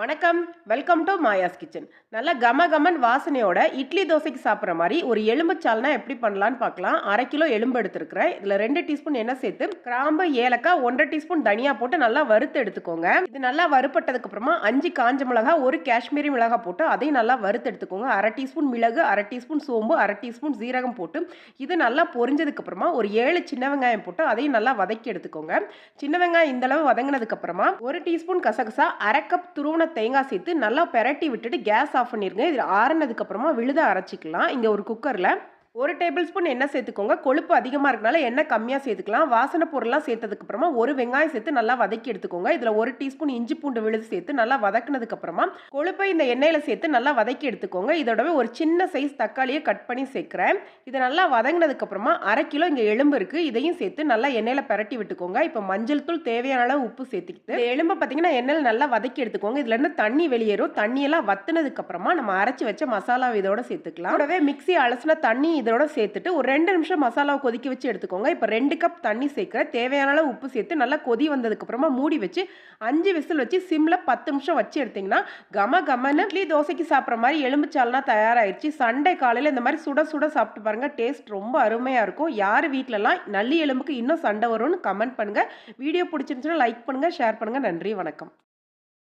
வணக்கம். Welcome to Maya's kitchen நல்லா கம கமன் வாசனையோட இட்லி தோசைக்கு சாப்பிட்ற மாதிரி ஒரு எலும்புச்சால்னா எப்படி பண்ணலான்னு பார்க்கலாம். அரை கிலோ எலும்பு எடுத்துருக்கிறேன். இதில் ரெண்டு டீஸ்பூன் எண்ணெய் சேர்த்து கிராம்பு ஏலக்காய் ஒன்றரை டீஸ்பூன் தனியாக போட்டு நல்லா வறுத்து எடுத்துக்கோங்க. இது நல்லா வறுப்பட்டதுக்கு அப்புறமா அஞ்சு காஞ்ச மிளகா ஒரு காஷ்மீரி மிளகாய் போட்டு அதையும் நல்லா வறுத்து எடுத்துக்கோங்க. அரை டீஸ்பூன் மிளகு அரை டீஸ்பூன் சோம்பு அரை டீஸ்பூன் சீரகம் போட்டு இது நல்லா பொரிஞ்சதுக்கு அப்புறமா ஒரு ஏழு சின்ன வெங்காயம் போட்டு அதையும் நல்லா வதக்கி எடுத்துக்கோங்க. சின்ன வெங்காயம் இந்த அளவு வதங்கினதுக்கு அப்புறமா ஒரு டீஸ்பூன் கசகசா அரை கப் துருவன தேங்காய் சேர்த்து நல்லா பெரட்டி விட்டுட்டு கேஸ் ஆஃப் பண்ணிடுங்க இது ஆறுனதுக்கப்புறமா விழுத அரைச்சிக்கலாம். இங்கே ஒரு குக்கரில் ஒரு டேபிள் ஸ்பூன் எண்ணெய் சேர்த்துக்கோங்க. கொழுப்பு அதிகமாக இருக்கனால எண்ணெய் கம்மியாக சேர்த்துக்கலாம். வாசனை பொருள்லாம் சேர்த்ததுக்கு அப்புறமா ஒரு வெங்காயம் சேர்த்து நல்லா வதக்கி எடுத்துக்கோங்க. இதில் ஒரு டீஸ்பூன் இஞ்சி பூண்டு விழுது சேர்த்து நல்லா வதக்குனதுக்கு அப்புறமா கொழுப்பை இந்த எண்ணெயில் சேர்த்து நல்லா வதக்கி எடுத்துக்கோங்க. இதோடவே ஒரு சின்ன சைஸ் தக்காளியை கட் பண்ணி சேர்க்குறேன். இதை நல்லா வதங்கினதுக்கு அப்புறமா அரை கிலோ இங்கே எலும்பு இருக்குது இதையும் சேர்த்து நல்லா எண்ணெயில் பரட்டி விட்டுக்கோங்க. இப்போ மஞ்சள் தூள் தேவையான அளவு உப்பு சேர்த்துக்கிட்டு எலும்பை பார்த்தீங்கன்னா எண்ணெயில் நல்லா வதக்கி எடுத்துக்கோங்க. இதுலேருந்து தண்ணி வெளியேறும். தண்ணியெல்லாம் வத்துனதுக்கு அப்புறமா நம்ம அரைச்சி வச்ச மசாலா இதோட சேர்த்துக்கலாம். கூடவே மிக்சி அலசின தண்ணி இதோட சேர்த்துட்டு ஒரு ரெண்டு நிமிஷம் மசாலாவை கொதிக்க வச்சு எடுத்துக்கோங்க. இப்போ ரெண்டு கப் தண்ணி சேர்க்குற தேவையான அளவு உப்பு சேர்த்து நல்லா கொதி வந்ததுக்கு அப்புறமா மூடி வச்சு அஞ்சு விசில் வச்சு சிம்ல பத்து நிமிஷம் வச்சு எடுத்தீங்கன்னா கம கமன்னு இட்லி தோசைக்கு சாப்பிட்ற மாதிரி எலும்புச்சால்னா தயாராகிடுச்சு சண்டே காலையில் இந்த மாதிரி சுட சுட சாப்பிட்டு பாருங்க. டேஸ்ட் ரொம்ப அருமையாக இருக்கும். யார் வீட்டிலலாம் நல்லி எலும்புக்கு இன்னும் சண்டை வரும்னு கமெண்ட் பண்ணுங்க. வீடியோ பிடிச்சிருந்துச்சுன்னா லைக் பண்ணுங்க ஷேர் பண்ணுங்க. நன்றி வணக்கம்.